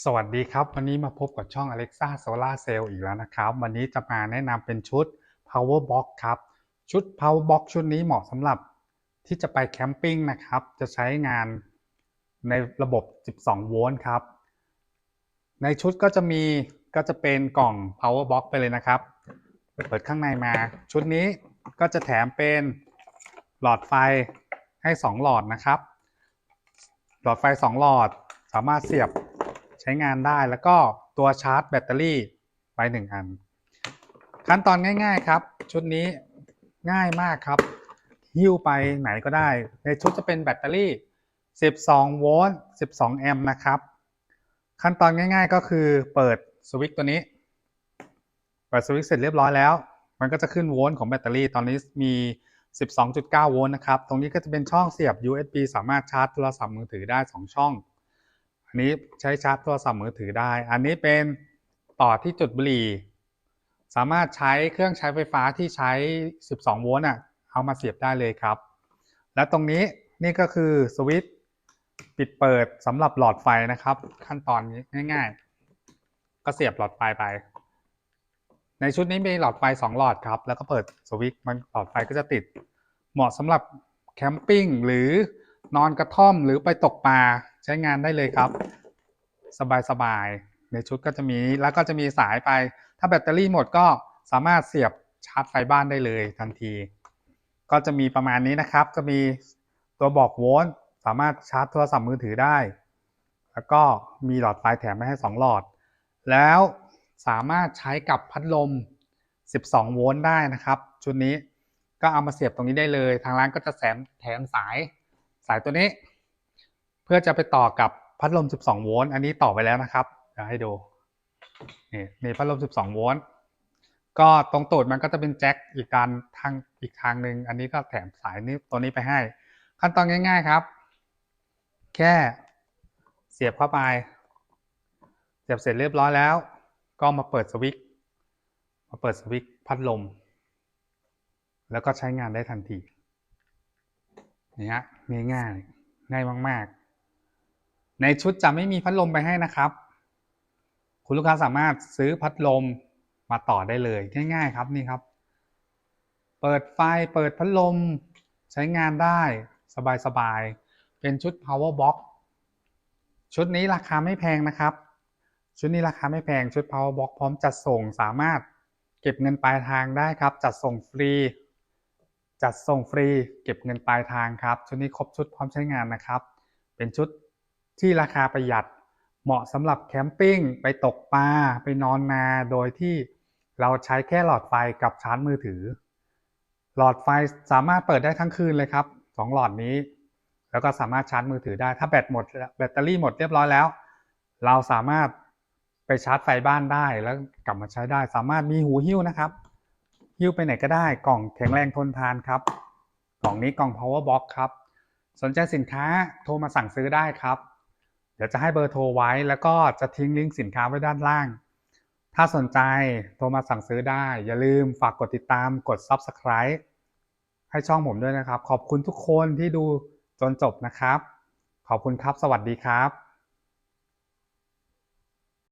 สวัสดีครับ วันนี้มาพบกับช่อง Alexa Solar Cell อีกแล้วนะครับ วันนี้จะมาแนะนำเป็นชุด Power Box ครับ ชุด Power Box ชุดนี้เหมาะสำหรับที่จะไปแคมปิ้งนะครับ จะใช้งานในระบบ 12 โวลต์ครับ ในชุดก็จะมีก็จะเป็นกล่อง Power Box ไปเลยนะครับ เปิดข้างในมา ชุดนี้ก็จะแถมเป็นหลอดไฟให้ 2 หลอดนะครับ หลอดไฟ 2 หลอดสามารถเสียบ ใช้งานได้ แล้วก็ตัวชาร์จแบตเตอรี่ไป 1 อัน ขั้นตอนง่าย ๆ ครับ ชุดนี้ง่ายมากครับ หิ้วไปไหนก็ได้ ในชุดจะเป็นแบตเตอรี่ 12 โวลต์ 12 แอมป์นะครับ ขั้นตอนง่าย ๆ ก็คือเปิดสวิตช์ตัวนี้ เปิดสวิตช์เสร็จเรียบร้อยแล้ว มันก็จะขึ้นโวลต์ของแบตเตอรี่ ตอนนี้มี 12.9 โวลต์นะครับ ตรงนี้ก็จะเป็นช่องเสียบ USB สามารถชาร์จโทรศัพท์มือถือได้ 2 ช่อง อันนี้ใช้ชาร์จโทรศัพท์มือถือได้ อันนี้เป็นต่อที่จุดบุหรี่ สามารถใช้เครื่องใช้ไฟฟ้าที่ใช้ 12 โวลต์อะ เอามาเสียบได้เลยครับ และตรงนี้นี่ก็คือสวิตช์ปิดเปิดสำหรับหลอดไฟนะครับ ขั้นตอนนี้ง่าย ๆ ก็เสียบหลอดไฟไป ในชุดนี้มีหลอดไฟ 2 หลอดครับ แล้วก็เปิดสวิตช์มันหลอดไฟก็จะติด เหมาะสำหรับแคมปิ้งหรือนอนกระท่อมหรือไปตกปลา ใช้งานได้เลยครับ สบายๆในชุดก็จะมีแล้วก็จะมีสายไป ถ้าแบตเตอรี่หมดก็สามารถเสียบชาร์จไฟบ้านได้เลยทันที ก็จะมีประมาณนี้นะครับ จะมีตัวบอกโวลต์สามารถชาร์จโทรศัพท์มือถือได้ แล้วก็มีหลอดไฟแถมมาให้ 2 หลอด แล้วสามารถใช้กับพัดลม 12 โวลต์ได้นะครับ ชุดนี้ก็เอามาเสียบตรงนี้ได้เลย ทางร้านก็จะแถมแถมสายสายตัวนี้ เพื่อจะไปต่อกับพัดลม 12 โวลต์อันนี้ต่อไปแล้วนะครับเดี๋ยวให้ดูนี่มีพัดลม 12 โวลต์ก็ตรงตูดมันก็จะเป็นแจ็คอีกการทางอีกทางหนึ่งอันนี้ก็แถมสายนี้ตัวนี้ไปให้ ขั้นตอนง่าย ๆครับ แค่เสียบเข้าไป เสียบเสร็จเรียบร้อยแล้ว ก็มาเปิดสวิตช์มาเปิดสวิตช์พัดลม แล้วก็ใช้งานได้ทันทีนี่ฮะง่ายๆง่ายมาก ๆ ในชุดจะไม่มีพัดลมไปให้นะครับ คุณลูกค้าสามารถซื้อพัดลมมาต่อได้เลยง่าย ๆ ครับนี่ครับ เปิดไฟเปิดพัดลมใช้งานได้สบายๆเป็นชุด power box ชุดนี้ราคาไม่แพงนะครับ ชุดนี้ราคาไม่แพงชุด power box พร้อมจัดส่งสามารถเก็บเงินปลายทางได้ครับ จัดส่งฟรี จัดส่งฟรี เก็บเงินปลายทางครับ ชุดนี้ครบชุดพร้อมใช้งานนะครับ เป็นชุด ที่ราคาประหยัดเหมาะสำหรับแคมปิ้งไปตกปลาไปนอนนาโดยที่เราใช้แค่หลอดไฟกับชาร์จมือถือ หลอดไฟสามารถเปิดได้ทั้งคืนเลยครับสองหลอดนี้ แล้วก็สามารถชาร์จมือถือได้ถ้าแบตหมดแบตเตอรี่หมดเรียบร้อยแล้ว เราสามารถไปชาร์จไฟบ้านได้แล้วกลับมาใช้ได้ สามารถมีหูหิ้วนะครับ หิ้วไปไหนก็ได้กล่องแข็งแรงทนทานครับกล่องนี้กล่อง power box ครับ สนใจสินค้าโทรมาสั่งซื้อได้ครับ ดี๋ยวจะให้เบอร์โทรไว้แล้วก็จะทิ้งลิงก์สินค้าไว้ด้านล่าง ถ้าสนใจโทรมาสั่งซื้อได้ อย่าลืมฝากกดติดตามกด Subscribe ให้ช่องผมด้วยนะครับ ขอบคุณทุกคนที่ดูจนจบนะครับ ขอบคุณครับ สวัสดีครับ